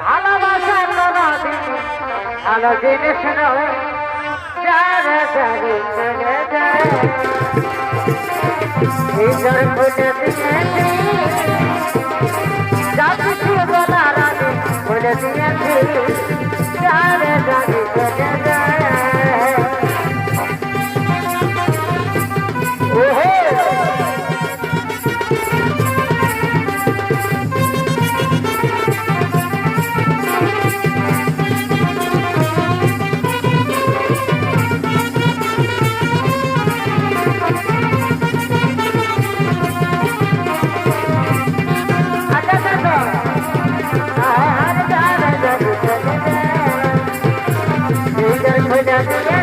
ভালোবাসা কোনো ভালো জিনিস নয়। যারে যারে চলে যায় নিজের খুঁজে দিয়ে যা কিছু বলার আগে খুঁজে দিয়েছি। যারে যারে ভজন